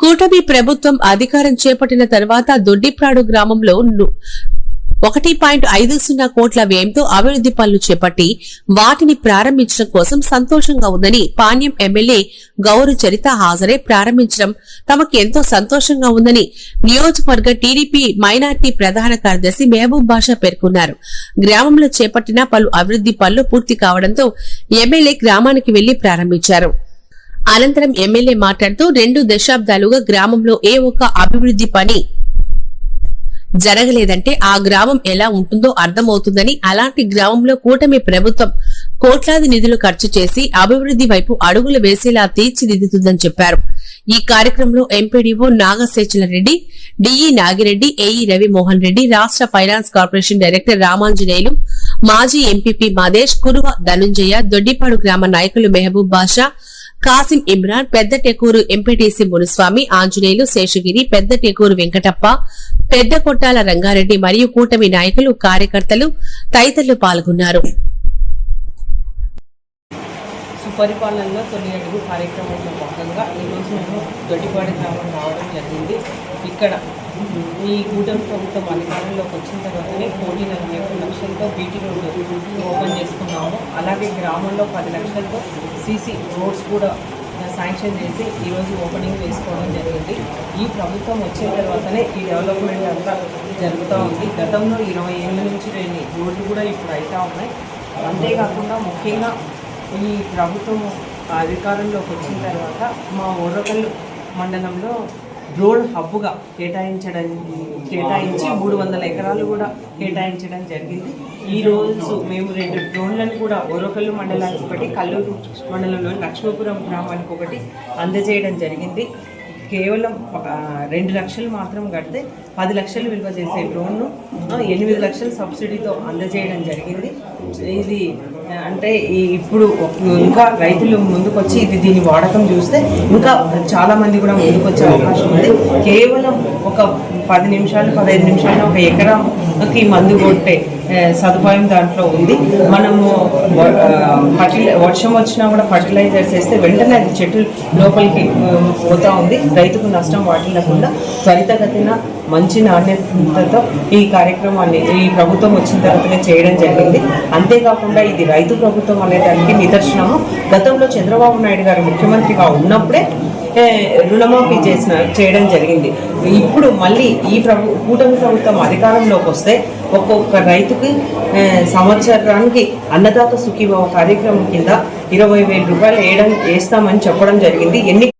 కూటమి ప్రభుత్వం అధికారం చేపట్టిన తర్వాత దొడ్డిప్రాడు గ్రామంలో ఒకటి పాయింట్ ఐదు సున్నా కోట్ల వ్యయంతో అభివృద్ధి పనులు చేపట్టి వాటిని ప్రారంభించడం కోసం సంతోషంగా ఉందని పాణ్యం ఎమ్మెల్యే గౌరు చరిత హాజరై ప్రారంభించడం తమకు ఎంతో సంతోషంగా ఉందని నియోజకవర్గ టీడీపీ మైనార్టీ ప్రధాన కార్యదర్శి మహబూబ్ బాషా పేర్కొన్నారు. గ్రామంలో చేపట్టిన పలు అభివృద్ధి పనులు పూర్తి కావడంతో ఎమ్మెల్యే గ్రామానికి వెళ్ళి ప్రారంభించారు. అనంతరం ఎమ్మెల్యే మాట్లాడుతూ రెండు దశాబ్దాలుగా గ్రామంలో ఏ ఒక్క అభివృద్ధి పని జరగలేదంటే ఆ గ్రామం ఎలా ఉంటుందో అర్థమవుతుందని అలాంటి గ్రామంలో కూటమి ప్రభుత్వం కోట్లాది నిధులు ఖర్చు చేసి అభివృద్ధి వైపు అడుగులు వేసేలా తీర్చిదిద్దుతుందని చెప్పారు. ఈ కార్యక్రమంలో MPDO Nagasechala Reddy DE Nagireddy AE Ravimohan Reddy రాష్ట్ర ఫైనాన్స్ కార్పొరేషన్ డైరెక్టర్ రామాంజనేయులు మాజీ ఎంపీపీ మాదేశ్ కురువ ధనుంజయ దొడ్డిపాడు గ్రామ నాయకులు మెహబూబ్ బాషా కాసిం ఇమ్రాన్ పెద్ద టెకూరు ఎంపీటీసీ మునుస్వామి ఆంజనేయులు శేషగిరి పెద్ద టెకూరు వెంకటప్ప పెద్ద కొట్టాల రంగారెడ్డి మరియు కూటమి నాయకులు కార్యకర్తలు తదితరులు పాల్గొన్నారు. సుపరిపాలనలో తొలి అడుగు కార్యక్రమంలో భాగంగా ఈరోజు మేము దొడ్డిపాడి గ్రామం రావడం జరిగింది. ఇక్కడ ఈ కూటమి ప్రభుత్వం అధికారంలోకి వచ్చిన తర్వాతనే కోటి నలభై ఒక్క లక్షలతో బీటీ రోడ్డు ఓపెన్ చేసుకున్నాము అలాగే గ్రామంలో పది లక్షలతో సీసీ రోడ్స్ కూడా శాంక్షన్ చేసి ఈరోజు ఓపెనింగ్ చేసుకోవడం జరిగింది. ఈ ప్రభుత్వం వచ్చిన తర్వాతనే ఈ డెవలప్మెంట్ అంతా జరుగుతూ ఉంది. గతంలో ఇరవై ఏళ్ళ నుంచి లేని రోడ్లు కూడా ఇప్పుడు అవుతూ ఉన్నాయి. అంతేకాకుండా ముఖ్యంగా ఈ ప్రభుత్వం అధికారంలోకి వచ్చిన తర్వాత మా ఓరకల్లు మండలంలో రోడ్ హబ్బుగా కేటాయించడం కేటాయించి మూడు వందల ఎకరాలు కూడా కేటాయించడం జరిగింది. ఈ రోజు మేము రెండు డ్రోన్లను కూడా ఓరకల్లు మండలానికి ఒకటి కల్లూరు మండలంలోని లక్ష్మీపురం గ్రామానికి ఒకటి అందజేయడం జరిగింది. కేవలం రెండు లక్షలు మాత్రం కడితే పది లక్షలు విలువ చేసే డ్రోన్ను ఎనిమిది లక్షల సబ్సిడీతో అందజేయడం జరిగింది. ఇది అంటే ఇప్పుడు ఇంకా రైతులు ముందుకొచ్చి ఇది దీని వాడకం చూస్తే ఇంకా చాలామంది కూడా ముందుకొచ్చే అవకాశం ఉంది. కేవలం ఒక పది నిమిషాలు పదహైదు నిమిషాలు ఒక కి మందు కొట్టే సదుపాయం దాంట్లో ఉంది. మనము ఫర్టిలై వర్షం వచ్చినా కూడా ఫర్టిలైజర్స్ వేస్తే వెంటనే అది చెట్టు లోపలికి పోతూ ఉంది. రైతుకు నష్టం వాటిల్లకుండా త్వరితగతిన మంచి నాణ్యతతో ఈ కార్యక్రమాన్ని ఈ ప్రభుత్వం వచ్చిన తర్వాతనే చేయడం జరిగింది. అంతేకాకుండా ఇది రైతు ప్రభుత్వం అనేదానికి నిదర్శనము. గతంలో చంద్రబాబు నాయుడు గారు ముఖ్యమంత్రిగా ఉన్నప్పుడే రుణమాఫీ చేసిన చేయడం జరిగింది. ఇప్పుడు మళ్ళీ ఈ ప్రభు కూటమి ప్రభుత్వం అధికారంలోకి వస్తే ఒక్కొక్క రైతుకి సంవత్సరానికి అన్నదాత సుఖీభావ కార్యక్రమం కింద ఇరవై వేల రూపాయలు వేయడం వేస్తామని చెప్పడం జరిగింది. ఎన్ని